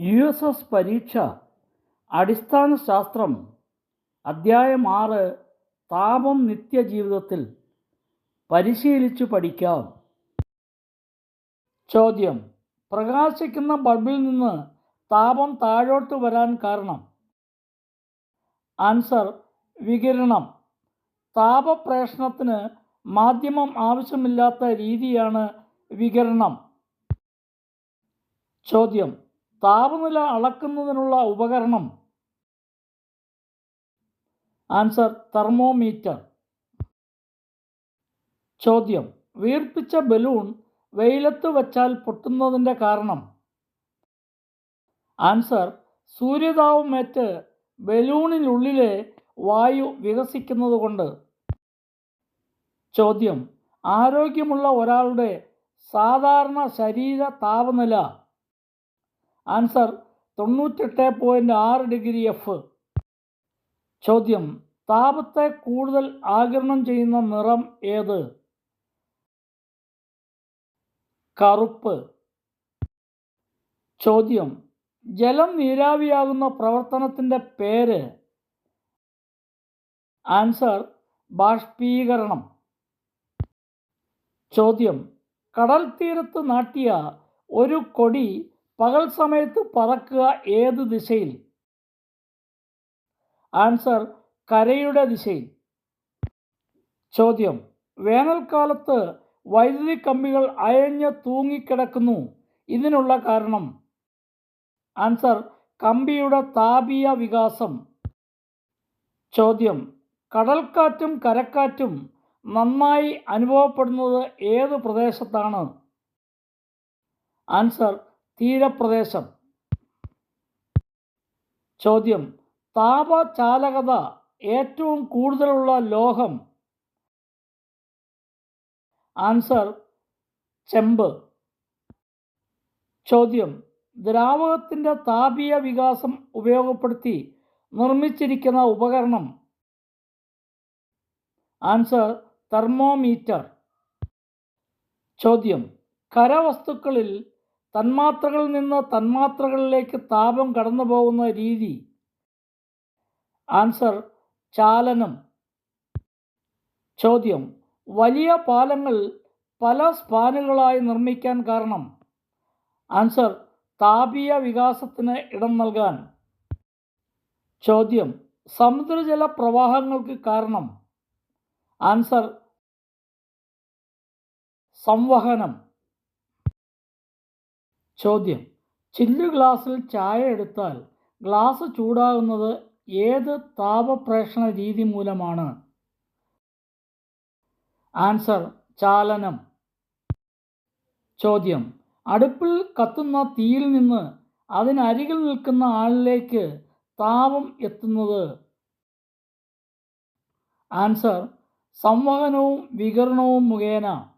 U S S പരീക്ഷ അടിസ്ഥാന ശാസ്ത്രം അധ്യായം ആറ് താപം നിത്യജീവിതത്തിൽ പരിശീലിച്ചു പഠിക്കാം. ചോദ്യം. പ്രകാശിക്കുന്ന ബൾബിൽ നിന്ന് താപം താഴോട്ട് വരാൻ കാരണം? ആൻസർ. വികിരണം. താപപ്രേഷണത്തിന് മാധ്യമം ആവശ്യമില്ലാത്ത രീതിയാണ് വികിരണം. ചോദ്യം. താപനില അളക്കുന്നതിനുള്ള ഉപകരണം? Answer thermometer. ചോദ്യം വീർപ്പിച്ച ബലൂൺ വെയിലത്ത് വച്ചാൽ പൊട്ടുന്നതിന്റെ കാരണം? ആൻസർ സൂര്യതാപമേറ്റ് ബലൂണിനുള്ളിലെ വായു വികസിക്കുന്നതുകൊണ്ട്. ചോദ്യം ആരോഗ്യമുള്ള ഒരാളുടെ സാധാരണ ശരീര താപനില ആൻസർ തൊണ്ണൂറ്റെട്ട് പോയിന്റ് ആറ് ഡിഗ്രി എഫ്. ചോദ്യം താപത്തെ കൂടുതൽ ആകിരണം ചെയ്യുന്ന നിറം ഏത്? കറുപ്പ്. ചോദ്യം ജലം നീരാവിയാകുന്ന പ്രവർത്തനത്തിന്റെ പേര്? ആൻസർ ബാഷ്പീകരണം. ചോദ്യം കടൽ തീരത്ത് നാട്ടിയ ഒരു കൊടി പകൽ സമയത്ത് പറക്കുക ഏത് ദിശയിൽ? ആൻസർ കരയുടെ ദിശയിൽ. ചോദ്യം. വേനൽക്കാലത്ത് വൈദ്യുതി കമ്പികൾ അയഞ്ഞ് തൂങ്ങിക്കിടക്കുന്നു. ഇതിനുള്ള കാരണം? ആൻസർ കമ്പിയുടെ താപീയ വികാസം. ചോദ്യം. കടൽക്കാറ്റും കരക്കാറ്റും നന്നായി അനുഭവപ്പെടുന്നത് ഏത് പ്രദേശത്താണ്? ആൻസർ തീരപ്രദേശം ചോദ്യം. താപചാലകത ഏറ്റവും കൂടുതലുള്ള ലോഹം? ആൻസർ. ചെമ്പ്. ചോദ്യം. ദ്രാവകത്തിന്റെ താപീയ വികാസം ഉപയോഗപ്പെടുത്തി നിർമ്മിച്ചിരിക്കുന്ന ഉപകരണം? ആൻസർ. തെർമോമീറ്റർ. ചോദ്യം. ഖരവസ്തുക്കളിൽ തന്മാത്രകളിൽ നിന്ന് തന്മാത്രകളിലേക്ക് താപം കടന്നു പോകുന്ന രീതി. ആൻസർ ചാലനം. ചോദ്യം വലിയ പാലങ്ങൾ പല സ്പാനുകളായി നിർമ്മിക്കാൻ കാരണം. ആൻസർ താപീയ വികാസത്തിന് ഇടം നൽകാൻ. ചോദ്യം സമുദ്രജല പ്രവാഹങ്ങൾക്ക് കാരണം. ആൻസർ സംവഹനം. ചോദ്യം. ചില്ലു ഗ്ലാസ്സിൽ ചായ എടുത്താൽ ഗ്ലാസ് ചൂടാകുന്നത് ഏത് താപപ്രേഷണ രീതി മൂലമാണ്? ആൻസർ ചാലനം. ചോദ്യം. അടുപ്പിൽ കത്തുന്ന തീയിൽ നിന്ന് അതിനരികിൽ നിൽക്കുന്ന ആളിലേക്ക് താപം എത്തുന്നത്? ആൻസർ സംവഹനവും വികരണവും മുഖേന.